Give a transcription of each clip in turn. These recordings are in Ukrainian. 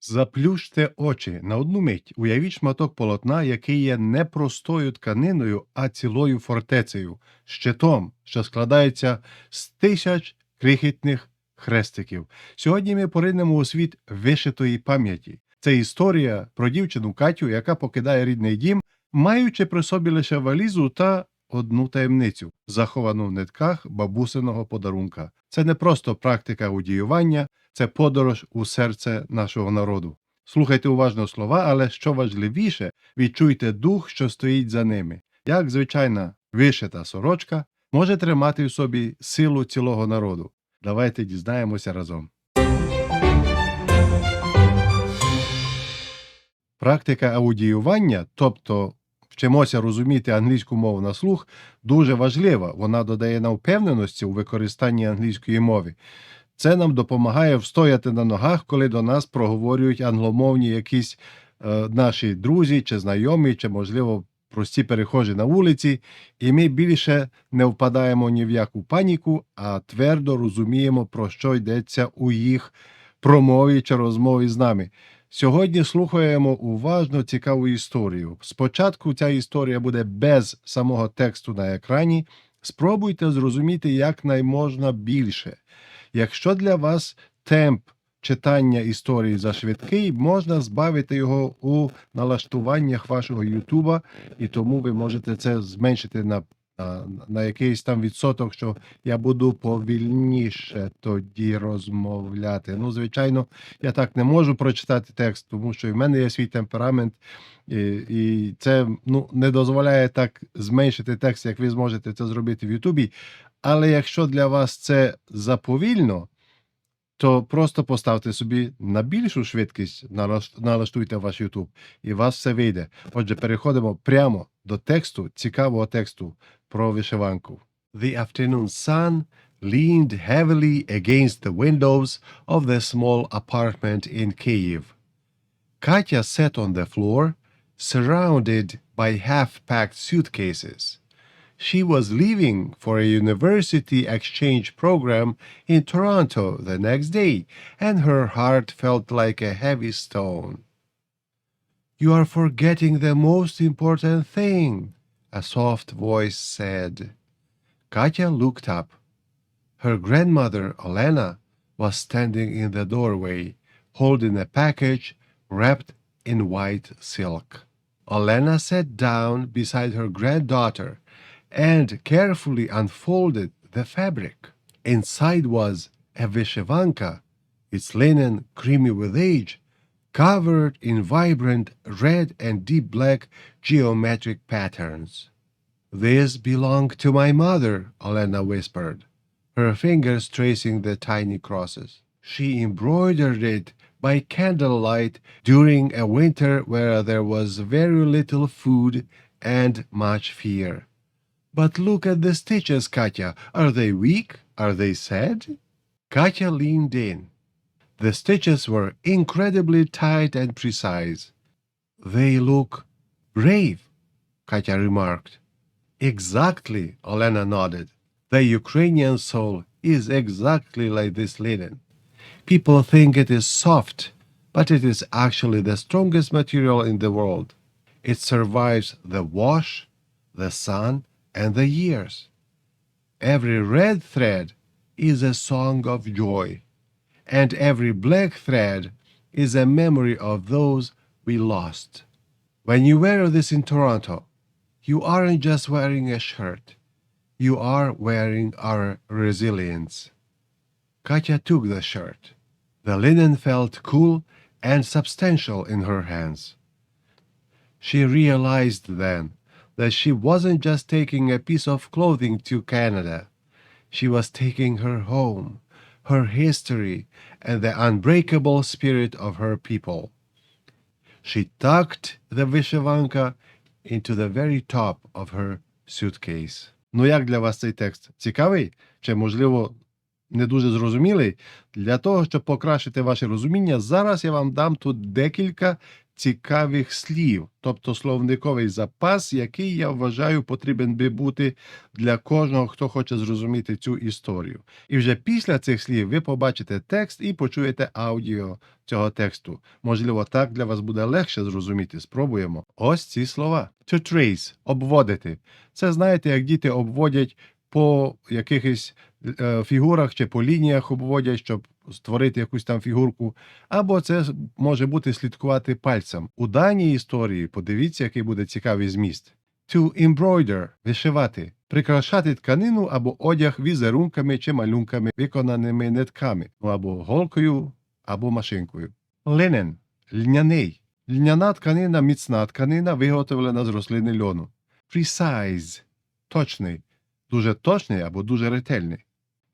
Заплющте очі на одну мить. Уявіть шматок полотна, який є не простою тканиною, а цілою фортецею, щитом, що складається з тисяч крихітних хрестиків. Сьогодні ми поринемо у світ вишитої пам'яті. Це історія про дівчину Катю, яка покидає рідний дім, маючи при собі лише валізу та одну таємницю, заховану в нитках бабусиного подарунка. Це не просто практика аудіювання, це подорож у серце нашого народу. Слухайте уважно слова, але що важливіше, відчуйте дух, що стоїть за ними. Як звичайна вишита сорочка може тримати в собі силу цілого народу. Давайте дізнаємося разом. Практика аудіювання, тобто вчимося розуміти англійську мову на слух, дуже важлива. Вона додає нам впевненості у використанні англійської мови. Це нам допомагає встояти на ногах, коли до нас проговорюють англомовні якісь е, наші друзі чи знайомі, чи, можливо, прості перехожі на вулиці, і ми більше не впадаємо ні в яку паніку, а твердо розуміємо, про що йдеться у їх промові чи розмові з нами. Сьогодні слухаємо уважно цікаву історію. Спочатку ця історія буде без самого тексту на екрані. Спробуйте зрозуміти якнайможна більше. Якщо для вас темп читання історії зашвидкий, можна збавити його у налаштуваннях вашого Ютуба, і тому ви можете це зменшити на, на, якийсь там відсоток, що я буду повільніше тоді розмовляти. Ну, звичайно, я так не можу прочитати текст, тому що в мене є свій темперамент, і, і це ну, не дозволяє так зменшити текст, як ви зможете це зробити в Ютубі. Але якщо для вас це заповільно, то просто поставте собі на більшу швидкість, налаштуйте ваш YouTube, і у вас все вийде. Отже, переходимо прямо до тексту, цікавого тексту про вишиванку. The afternoon sun leaned heavily against the windows of the small apartment in Kyiv. Katya sat on the floor, surrounded by half-packed suitcases. She was leaving for a university exchange program in Toronto the next day, and her heart felt like a heavy stone. You are forgetting the most important thing, a soft voice said. Katya looked up. Her grandmother, Olena, was standing in the doorway, holding a package wrapped in white silk. Olena sat down beside her granddaughter and carefully unfolded the fabric. Inside was a vyshivanka, its linen creamy with age, covered in vibrant red and deep black geometric patterns. This belonged to my mother, Olena whispered, her fingers tracing the tiny crosses. She embroidered it by candlelight during a winter where there was very little food and much fear. But look at the stitches, Katya. Are they weak? Are they sad? Katya leaned in. The stitches were incredibly tight and precise. They look brave, Katya remarked. Exactly, Olena nodded. The Ukrainian soul is exactly like this linen. People think it is soft, but it is actually the strongest material in the world. It survives the wash, the sun, and the years. Every red thread is a song of joy, and every black thread is a memory of those we lost. When you wear this in Toronto, you aren't just wearing a shirt, you are wearing our resilience. Katya took the shirt. The linen felt cool and substantial in her hands. She realized then that she wasn't just taking a piece of clothing to Canada. She was taking her home, her history, and the unbreakable spirit of her people. She tucked the vyshivanka into the very top of her suitcase. Ну як для вас цей текст? Цікавий? Чи, можливо, не дуже зрозумілий? Для того, щоб покращити ваше розуміння, зараз я вам дам тут декілька цікавих слів, тобто словниковий запас, який я вважаю потрібен би бути для кожного, хто хоче зрозуміти цю історію. І вже після цих слів ви побачите текст і почуєте аудіо цього тексту. Можливо, так для вас буде легше зрозуміти. Спробуємо. Ось ці слова: to trace – обводити. Це знаєте, як діти обводять по якихось е, фігурах чи по лініях обводять, щоб створити якусь там фігурку. Або це може бути слідкувати пальцем. У даній історії подивіться, який буде цікавий зміст. To embroider – вишивати, прикрашати тканину або одяг візерунками чи малюнками, виконаними нитками, ну або голкою, або машинкою. Linen – льняний. Льняна тканина, міцна тканина, виготовлена з рослини льону. Precise – точний, дуже точний або дуже ретельний.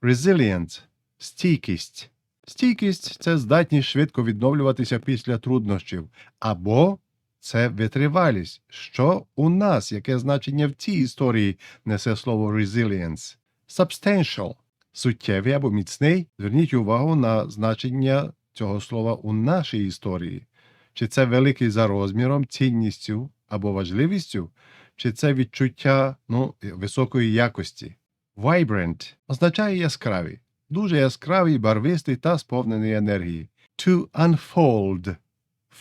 Resilient – стійкість. Стійкість це здатність швидко відновлюватися після труднощів, або це витривалість. Що у нас, яке значення в цій історії несе слово resilience? Substantial – суттєвий або міцний. Зверніть увагу на значення цього слова у нашій історії. Чи це великий за розміром, цінністю або важливістю, чи це відчуття ну, високої якості. Vibrant означає яскравий, дуже яскравий, барвистий та сповнений енергії. To unfold.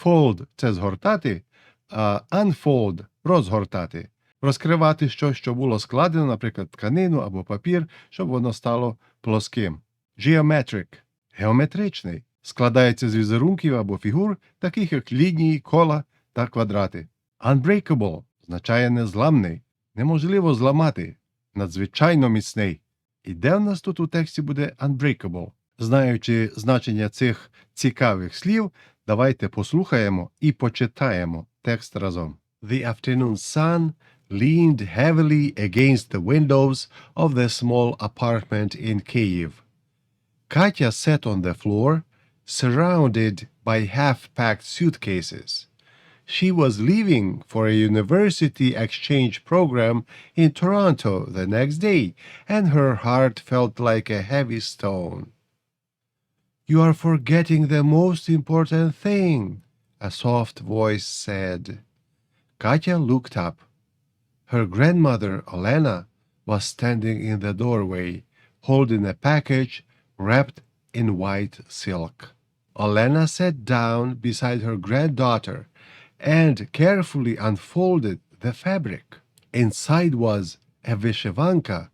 Fold – це згортати, а unfold – розгортати. Розкривати щось, що було складено, наприклад, тканину або папір, щоб воно стало плоским. Geometric – геометричний. Складається з візерунків або фігур, таких як лінії, кола та квадрати. Unbreakable означає незламний, неможливо зламати, надзвичайно міцний. І де в нас тут у тексті буде unbreakable? Знаючи значення цих цікавих слів, давайте послухаємо і почитаємо текст разом. The afternoon sun leaned heavily against the windows of the small apartment in Kyiv. Katya sat on the floor, surrounded by half-packed suitcases. She was leaving for a university exchange program in Toronto the next day, and her heart felt like a heavy stone. You are forgetting the most important thing, a soft voice said. Katya looked up. Her grandmother, Olena, was standing in the doorway, holding a package wrapped in white silk. Olena sat down beside her granddaughter and carefully unfolded the fabric. Inside was a vyshivanka,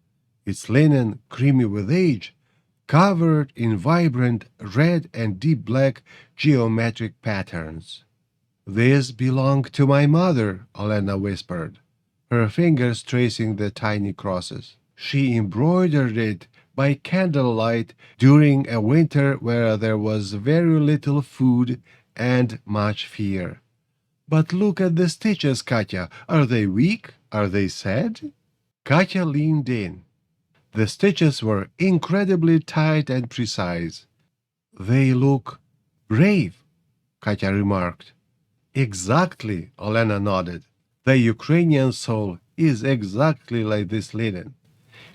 its linen creamy with age, covered in vibrant red and deep black geometric patterns. This belonged to my mother, Olena whispered, her fingers tracing the tiny crosses. She embroidered it by candlelight during a winter where there was very little food and much fear. But look at the stitches, Katya. Are they weak? Are they sad? Katya leaned in. The stitches were incredibly tight and precise. They look brave, Katya remarked. Exactly, Olena nodded. The Ukrainian soul is exactly like this linen.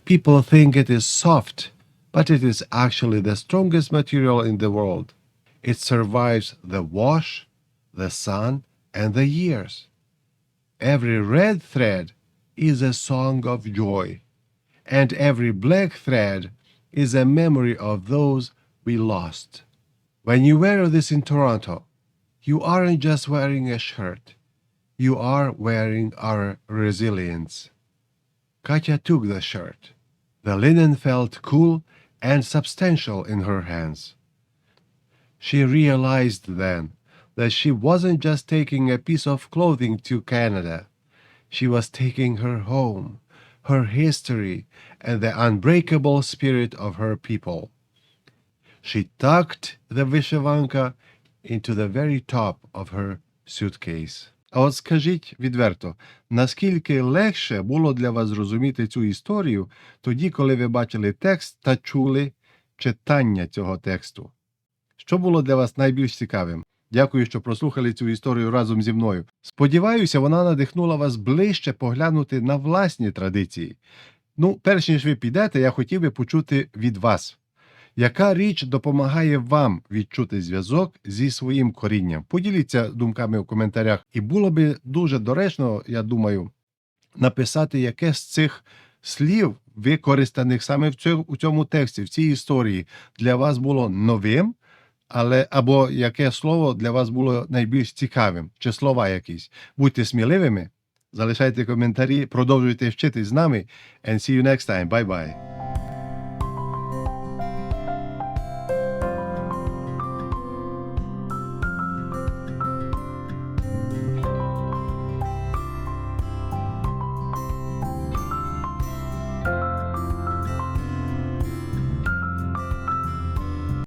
People think it is soft, but it is actually the strongest material in the world. It survives the wash, the sun, and the years. Every red thread is a song of joy, and every black thread is a memory of those we lost. When you wear this in Toronto, you aren't just wearing a shirt, you are wearing our resilience. Katya took the shirt. The linen felt cool and substantial in her hands. She realized then that she wasn't just taking a piece of clothing to Canada. She was taking her home, her history, and the unbreakable spirit of her people. She tucked the Vishavanka into the very top of her suitcase. А от скажіть відверто, наскільки легше було для вас зрозуміти цю історію тоді, коли ви бачили текст та чули читання цього тексту? Що було для вас найбільш цікавим? Дякую, що прослухали цю історію разом зі мною. Сподіваюся, вона надихнула вас ближче поглянути на власні традиції. Ну, перш ніж ви підете, я хотів би почути від вас. Яка річ допомагає вам відчути зв'язок зі своїм корінням? Поділіться думками в коментарях. І було би дуже доречно, я думаю, написати яке з цих слів, використаних саме в цьому тексті, в цій історії, для вас було новим, але або яке слово для вас було найбільш цікавим, чи слова якісь. Будьте сміливими, залишайте коментарі, продовжуйте вчитись з нами. And see you next time. Bye-bye.